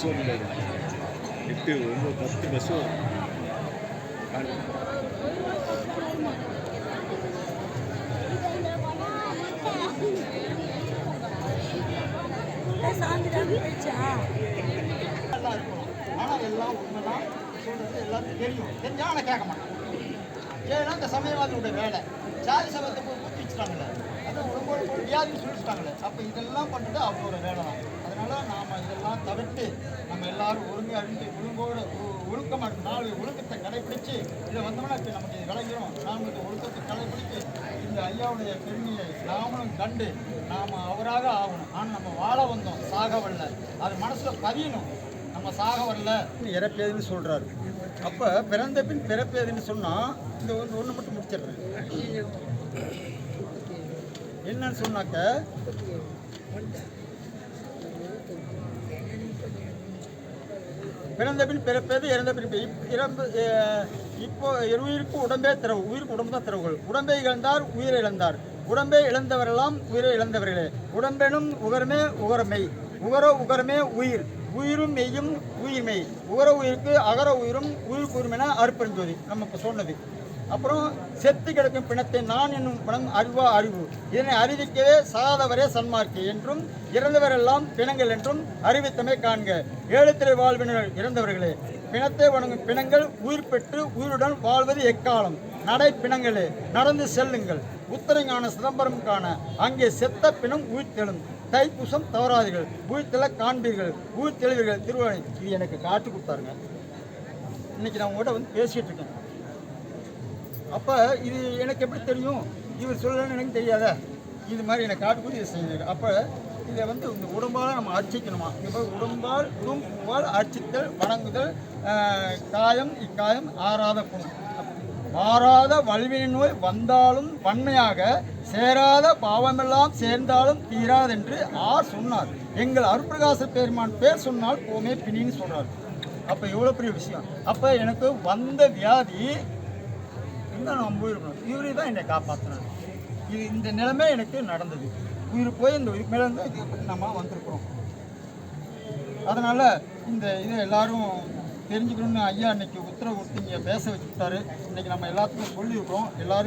Bus வரும் பாரு. எட்டு ஒன்பது பத்து பஸ் வரும் நல்லா இருக்கும் ஆனால் எல்லாம் உண்மைதான் சொல்கிறது எல்லாருக்கும் தெரியும் தெரிஞ்சால் ஆனால் கேட்க மாட்டேன் ஏன்னா இந்த சமயவாதியோட வேலை ஜாதி சமயத்தை போய் ஊற்றி வச்சுட்டாங்களே அது உடம்போட போய் வியாதின்னு சொல்லிட்டாங்களே அப்போ இதெல்லாம் பண்ணுறது அவங்களோட வேலை தான் தவிர்த்து நம்ம எல்லாரும் ஒழுங்கு அறிந்து ஒழுங்கோடு ஒழுக்கம் ஒழுக்கமாக இருக்கும் நாலு ஒழுக்கத்தை கடைபிடிச்சு இதை வந்தோம்னா இப்போ நமக்கு இது நாம் இந்த ஒழுக்கத்தை கடைபிடிச்சு இந்த ஐயாவுடைய பெருமையை நாமளும் கண்டு நாம் அவராக ஆகணும். ஆனால் நம்ம வாழ வந்தோம். சாக வரல. அது மனசில் பதியணும். நம்ம சாக வரல. இறப்பேதுன்னு சொல்கிறாரு அப்போ பிறந்த பின் பிறப்பேதுன்னு சொன்னால் இந்த ஒன்று ஒன்று மட்டும் முடிச்சிடுறேன். என்னன்னு சொன்னாக்க பிறந்த பின் பிறப்பது இறந்த பின் இறந்து இப்போ உயிருக்கு உடம்பே திறவு. உயிருக்கு உடம்பு தான் திறவுகள். உடம்பை இழந்தார் உயிரை இழந்தார். உடம்பை இழந்தவரெல்லாம் உயிரை இழந்தவர்களே. உடம்பெனும் உகரமே உகரமை. உகர உகரமே உயிர். உயிரும் மெய்யும் உயிர் மெய் உகர உயிருக்கு அகர உயிரும் உயிருக்கு கூறும் என அருப்பெருஞ்சோதி நம்ம இப்போ சொன்னது. அப்புறம் செத்து கிடக்கும் பிணத்தை நான் என்னும் பிணம் அறிவா அறிவு. இதனை அறிவிக்கவே சாதவரே சன்மார்க்கு என்றும் இறந்தவரெல்லாம் பிணங்கள் என்றும் அறிவித்தமை காண்க. ஏழுத்திரை வாழ்வினர் இறந்தவர்களே பிணத்தை வணங்கும் பிணங்கள் உயிர் பெற்று உயிருடன் வாழ்வது எக்காலம்? நடை பிணங்களே நடந்து செல்லுங்கள். உத்தரஞான சிதம்பரம் காண அங்கே செத்த பிணம் உயிர்த்தெழும் தைப்பூசம் தவறாதீர்கள் உயிர்த்தெழ காண்பீர்கள் உயிர்த்தெழுவீர்கள் திருவாணி இது எனக்கு காட்டு கொடுத்தாருங்க. இன்னைக்கு நான் உங்கள்கிட்ட வந்து பேசிகிட்டு இருக்கேன். அப்போ இது எனக்கு எப்படி தெரியும்? இவர் சொல்லலன்னு எனக்கு தெரியாத. இது மாதிரி எனக்கு காட்டுக்கூடி செய்தார். அப்போ இதை வந்து இந்த உடம்பால் நம்ம அர்ச்சிக்கணுமா? இப்போ உடம்பால் உடம்பால் அர்ச்சித்தல் வணங்குதல் காயம் இக்காயம் ஆறாத குணம். மாறாத வல்வினை நோய் வந்தாலும் வன்மையாக சேராத பாவமெல்லாம் சேர்ந்தாலும் தீராதென்று ஆர் சொன்னார். எங்கள் அருப்பிரகாச பெருமான் பேர் சொன்னால் போமே பிணின்னு சொல்கிறார் அப்போ எவ்வளோ பெரிய விஷயம்? அப்போ எனக்கு வந்த வியாதி இன்னும் நான் போயிருக்கணும். இவரே தான் என்னை காப்பாற்றினார் இது இந்த நிலைமை எனக்கு நடந்தது. உயிர் போய் இந்த உயிர் மேலே இது நம்ம வந்திருக்கிறோம். அதனால் இந்த இதை எல்லாரும் தெரிஞ்சுக்கணும்னு ஐயா இன்னைக்கு உத்தரவு கொடுத்து இங்கே பேச வச்சுட்டாரு இன்றைக்கி நம்ம எல்லாத்துக்கும் சொல்லியிருக்கிறோம். எல்லாரும்